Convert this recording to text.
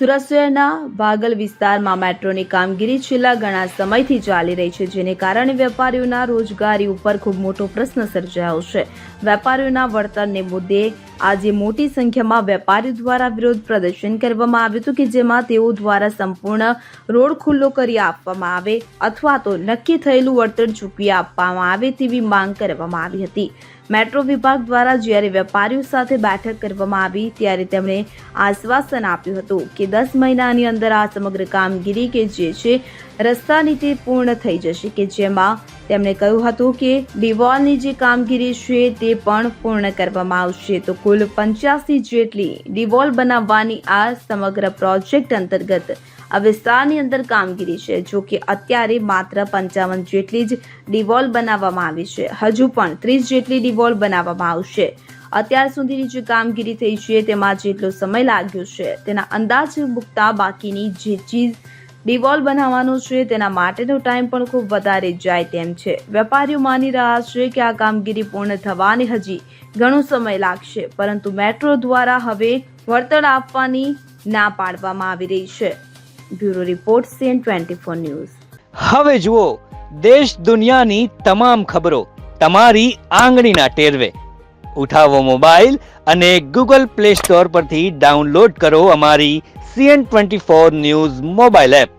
સુરત શહેરના ભાગલ વિસ્તારમાં મેટ્રોની કામગીરી છેલ્લા ઘણા સમયથી ચાલી રહી છે, જેને કારણે વેપારીઓના રોજગારી ઉપર ખૂબ મોટો પ્રશ્ન સર્જાયો છે. વેપારીઓના વળતરને મુદ્દે આજે મોટી સંખ્યામાં વેપારીઓ દ્વારા વિરોધ પ્રદર્શન કરવામાં આવ્યું હતું કે જેમાં તેઓ દ્વારા સંપૂર્ણ રોડ ખુલ્લો કરી આપવામાં આવે અથવા તો નક્કી થયેલું વળતર ચૂકવી આપવામાં આવે તેવી માંગ કરવામાં આવી હતી. મેટ્રો વિભાગ દ્વારા જ્યારે વેપારીઓ સાથે બેઠક કરવામાં આવી ત્યારે તેમણે આશ્વાસન આપ્યું હતું કે દસ મહિનાની અંદર આ સમગ્ર કામગીરી કે જે છે રસ્તાની તે પૂર્ણ થઈ જશે કે જેમાં તેમણે કહ્યું હતું કે ડિવોલની જે કામગીરી છે તે પણ પૂર્ણ કરવામાં આવશે. તો કુલ પંચ્યાસી જેટલી ડિવોલ બનાવવાની આ સમગ્ર પ્રોજેક્ટ અંતર્ગત આ વિસ્તારની અંદર કામગીરી છે, જો કે અત્યારે માત્ર પંચાવન જેટલી જ ડિવોલ બનાવવામાં આવી છે. હજુ પણ ત્રીસ જેટલી ડિવોલ બનાવવામાં આવશે. અત્યાર સુધીની જે કામગીરી થઈ છે તેમાં જેટલો સમય લાગ્યો છે તેના અંદાજ મૂકતા બાકીની જે ચીજ ડિવોલ બનાવવાનું છે, તેના માટેનો ટાઈમ પણ ખૂબ વધારે જાય તેમ છે. વેપારીઓ માની રહ્યા છે કે આ કામગીરી પૂર્ણ થવાની હજી ઘણો સમય લાગશે, પરંતુ મેટ્રો દ્વારા હવે વળતર આપવાની ના પાડવામાં આવી રહી છે. Bureau report CN twenty four news. હવે જુઓ, દેશ દુનિયાની તમામ ખબરો તમારી આંગળીના ટેરવે. ઉઠાવો મોબાઈલ અને ગૂગલ પ્લે સ્ટોર પરથી ડાઉનલોડ કરો અમારી CN twenty four news mobile app.